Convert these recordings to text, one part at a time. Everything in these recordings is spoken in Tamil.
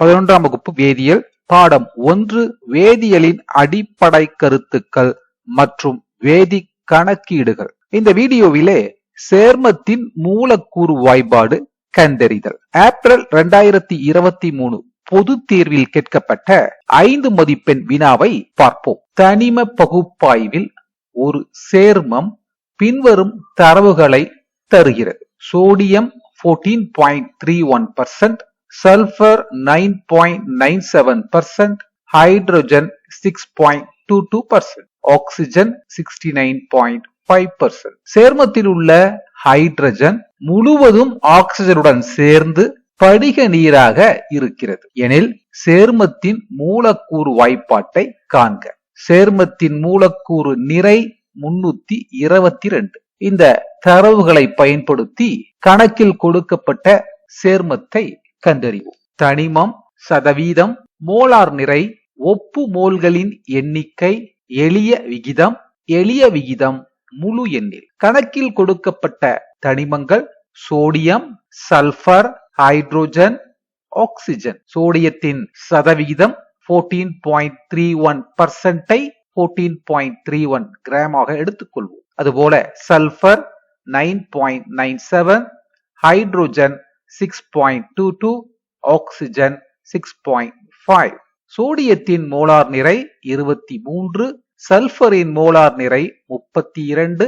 பதினொன்றாம் வகுப்பு வேதியியல் பாடம் ஒன்று வேதியியலின் அடிப்படை கருத்துக்கள் மற்றும் வேதி கணக்கீடுகள். இந்த வீடியோவிலே சேர்மத்தின் மூலக்கூறு வாய்ப்பாடு கண்டறிதல். ஏப்ரல் இரண்டாயிரத்தி இருபத்தி மூணு பொது தேர்வில் கேட்கப்பட்ட ஐந்து மதிப்பெண் வினாவை பார்ப்போம். தனிம பகுப்பாய்வில் ஒரு சேர்மம் பின்வரும் தரவுகளை தருகிறது. Sodium 14.31% point three one percent sulphur nine point nine seven percent hydrogen six point two two percent oxygen sixty nine point five percent சேர்மத்தில் உள்ள ஹைட்ரஜன் முழுவதும் ஆக்சிஜனுடன் சேர்ந்து படிக நீராக இருக்கிறது. எனில் சேர்மத்தின் மூலக்கூறு வாய்ப்பாட்டை காண்க. சேர்மத்தின் மூலக்கூறு நிறை முன்னூத்தி இருபத்தி ரெண்டு. இந்த தரவுகளை பயன்படுத்தி கணக்கில் கொடுக்கப்பட்ட சேர்மத்தை கண்டறிவோம். தனிமம் சதவீதம் மோலார் நிறை ஒப்பு மோல்களின் எண்ணிக்கை எளிய விகிதம் எளிய விகிதம் முழு எண்ணில். கணக்கில் கொடுக்கப்பட்ட தனிமங்கள் சோடியம் சல்பர் ஹைட்ரோஜன் ஆக்சிஜன். சோடியத்தின் சதவிகிதம் 14.31% பாயிண்ட் த்ரீ ஒன் பர்சன்டை ஃபோர்டீன் பாயிண்ட் த்ரீ ஒன் கிராமாக எடுத்துக்கொள்வோம். அதுபோல sulphur nine point nine seven hydrogen six point two two oxygen six point five சோடியத்தின் molar நிறை இருபத்தி மூன்று சல்பரின் மோலார் நிறை முப்பத்தி இரண்டு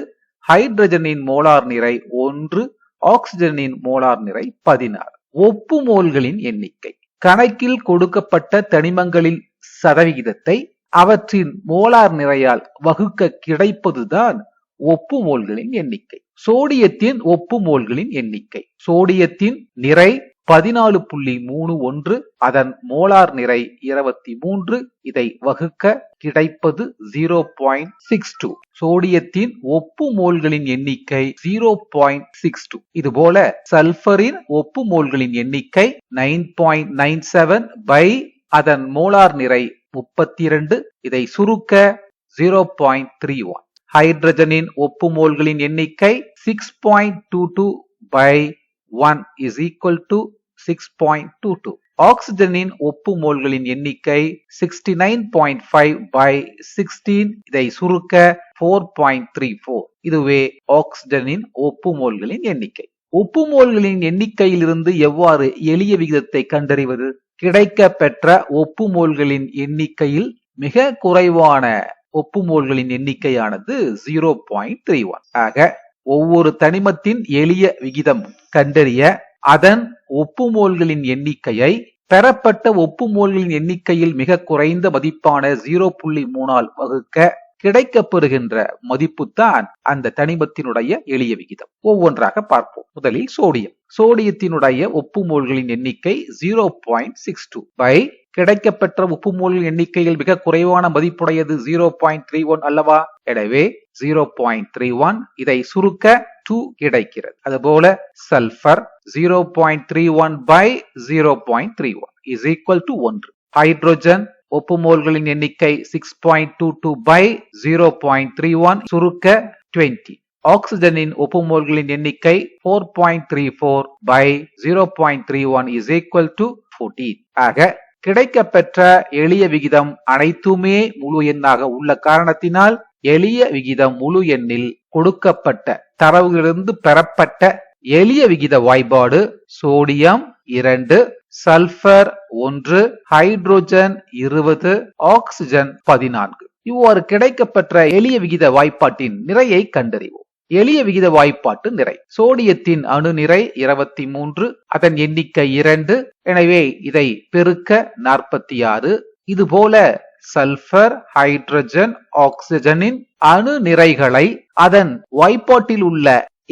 ஹைட்ரஜனின் மோலார் நிறை ஒன்று ஆக்சிஜனின் மோலார் நிறை பதினாறு. ஒப்பு மோல்களின் எண்ணிக்கை. கணக்கில் கொடுக்கப்பட்ட தனிமங்களின் சதவிகிதத்தை அவற்றின் மோலார் நிறையால் வகுக்க கிடைப்பதுதான் ஒப்புமோல்களின் எண்ணிக்கை. சோடியத்தின் ஒப்புமோல்களின் எண்ணிக்கை. சோடியத்தின் நிறை பதினாலு புள்ளி மூணு ஒன்று அதன் மோலார் நிறை இருபத்தி மூன்று இதை வகுக்க கிடைப்பது ஜீரோ பாயிண்ட் சிக்ஸ் டூ சோடியத்தின் ஒப்பு மோல்களின் எண்ணிக்கை ஜீரோ பாயிண்ட் சிக்ஸ் டூ இதுபோல சல்பரின் ஒப்பு மோல்களின் எண்ணிக்கை nine point nine seven by அதன் மோலார் நிறை முப்பத்தி இரண்டு இதை சுருக்க ஜீரோ பாயிண்ட் த்ரீ ஒன் ஹைட்ரஜனின் ஒப்புமோல்களின் எண்ணிக்கை six point two two by one is equal to six point two two ஆக்சிஜனின் ஒப்பு மோல்களின் எண்ணிக்கை sixty nine point five by sixteen இதை சுருக்க ஃபோர் பாயிண்ட் த்ரீ ஃபோர் இதுவே ஆக்சிஜனின் ஒப்பு மோல்களின் எண்ணிக்கை. ஒப்பு மோல்களின் எண்ணிக்கையிலிருந்து எவ்வாறு எளிய விகிதத்தை கண்டறிவது? கிடைக்க பெற்ற ஒப்பு மோல்களின் எண்ணிக்கையில் மிக குறைவான ஒப்புமோல்களின் எண்ணிக்கையானது ஜீரோ பாயிண்ட் த்ரீ ஒன் ஆக ஒவ்வொரு தனிமத்தின் எளிய விகிதம் கண்டறிய அதன் ஒப்புமோல்களின் எண்ணிக்கையை பெறப்பட்ட ஒப்புமோல்களின் எண்ணிக்கையில் மிக குறைந்த மதிப்பான ஜீரோ புள்ளி மூணால் வகுக்க கிடைக்கப்பெறுகின்ற மதிப்புத்தான் அந்த தனிமத்தினுடைய எளிய விகிதம். ஒவ்வொன்றாக பார்ப்போம். முதலில் சோடியம். சோடியத்தினுடைய ஒப்புமோல்களின் எண்ணிக்கை zero point six two by கிடைக்கப்பெற்ற உப்புமோல்களின் எண்ணிக்கையில் மிக குறைவான மதிப்புடையது ஜீரோ பாயிண்ட் த்ரீ ஒன் அல்லவா? எனவே ஜீரோ பாயிண்ட் த்ரீ ஒன் இதை சுருக்க டூ கிடைக்கிறது. அதுபோல sulphur zero point three one by zero point three one is equal to ஒன்று ஹைட்ரோஜன் ஒப்புமோல்களின் எண்ணிக்கை six point two two by zero point three one சுருக்க டுவெண்ட்டி ஆக்சிஜனின் ஒப்புமோல்களின் எண்ணிக்கை four point three four by zero point three one is equal to fourteen ஆக கிடைக்கப்பெற்ற எளிய விகிதம் அனைத்துமே முழு எண்ணாக உள்ள காரணத்தினால் எளிய விகிதம் முழு எண்ணில் கொடுக்கப்பட்ட தரவுகளிலிருந்து பெறப்பட்ட எளிய விகித வாய்ப்பாடு சோடியம் இரண்டு சல்பர் ஒன்று ஹைட்ரோஜன் இருபது ஆக்சிஜன் பதினான்கு. இவ்வாறு கிடைக்கப்பெற்ற எளிய விகித வாய்ப்பாட்டின் நிறையை கண்டறிவோம். எளிய விகித வாய்ப்பாட்டு நிறை. சோடியத்தின் அணு நிறை இருபத்தி மூன்று அதன் எண்ணிக்கை இரண்டு. எனவே இதை பெருக்க நாற்பத்தி ஆறு இதுபோல சல்பர் ஹைட்ரஜன் ஆக்சிஜனின் அணு நிறைகளை அதன் வாய்ப்பாட்டில் உள்ள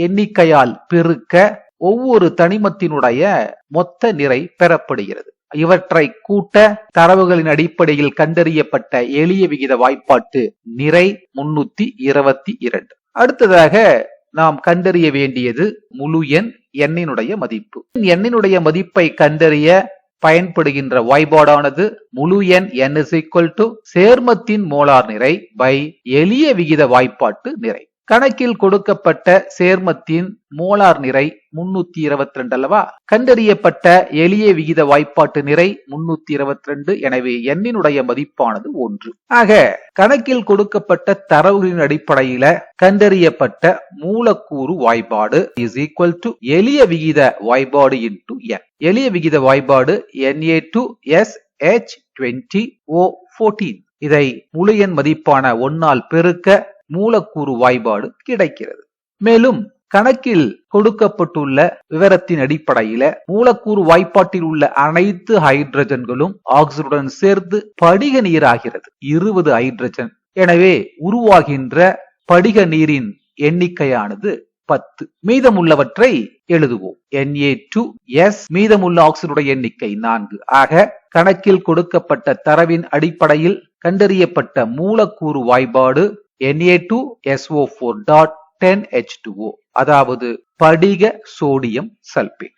எண்ணிக்கையால் பெருக்க ஒவ்வொரு தனிமத்தினுடைய மொத்த நிறை பெறப்படுகிறது. இவற்றை கூட்ட தரவுகளின் அடிப்படையில் கண்டறியப்பட்ட எளிய விகித வாய்ப்பாட்டு நிறை முன்னூத்தி இருபத்தி இரண்டு. அடுத்ததாக நாம் கண்டறிய வேண்டியது முழு எண் எண்ணினுடைய மதிப்பு. எண்ணினுடைய மதிப்பை கண்டறிய பயன்படுகின்ற வாய்பாடானது முழு எண் என் இஸ் equal டு சேர்மத்தின் மோலார் நிறை பை எளிய விகித வாய்ப்பாட்டு நிறை. கணக்கில் கொடுக்கப்பட்ட சேர்மத்தின் மோலார் நிறை முன்னூத்தி இருபத்தி ரெண்டு அல்லவா? கண்டறியப்பட்ட எளிய விகித வாய்ப்பாட்டு நிறை முன்னூத்தி இருபத்தி ரெண்டு எனவே எண்ணினுடைய மதிப்பானது ஒன்று. ஆக கணக்கில் கொடுக்கப்பட்ட தரவுகளின் அடிப்படையில கண்டறியப்பட்ட மூலக்கூறு வாய்ப்பாடு இஸ் ஈக்குவல் டு எளிய விகித வாய்ப்பாடு இன்டு என் எளிய விகித வாய்ப்பாடு N A two S H twenty O fourteen இதை முழு எண் மதிப்பான ஒன்னால் பெருக்க மூலக்கூறு வாய்பாடு கிடைக்கிறது. மேலும் கணக்கில் கொடுக்கப்பட்டுள்ள விவரத்தின் அடிப்படையில மூலக்கூறு வாய்ப்பாட்டில் உள்ள அனைத்து ஹைட்ரஜன்களும் ஆக்சிஜனுடன் சேர்ந்து படிக நீராகிறது. இருபது ஹைட்ரஜன். எனவே உருவாகின்ற படிக நீரின் எண்ணிக்கையானது பத்து. மீதமுள்ளவற்றை எழுதுவோம். என்ஏ டு எஸ் மீதமுள்ள ஆக்சிஜனுடைய எண்ணிக்கை நான்கு. ஆக கணக்கில் கொடுக்கப்பட்ட தரவின் அடிப்படையில் கண்டறியப்பட்ட மூலக்கூறு வாய்பாடு Na2SO4 டாட் 10H2O அதாவது படிக சோடியம் சல்பேட்.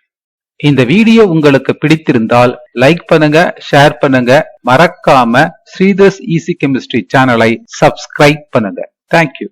இந்த வீடியோ உங்களுக்கு பிடித்திருந்தால் லைக் பண்ணுங்க ஷேர் பண்ணுங்க. மறக்காம ஸ்ரீதர்ஸ் ஈசி கெமிஸ்ட்ரி சேனலை சப்ஸ்கிரைப் பண்ணுங்க. Thank you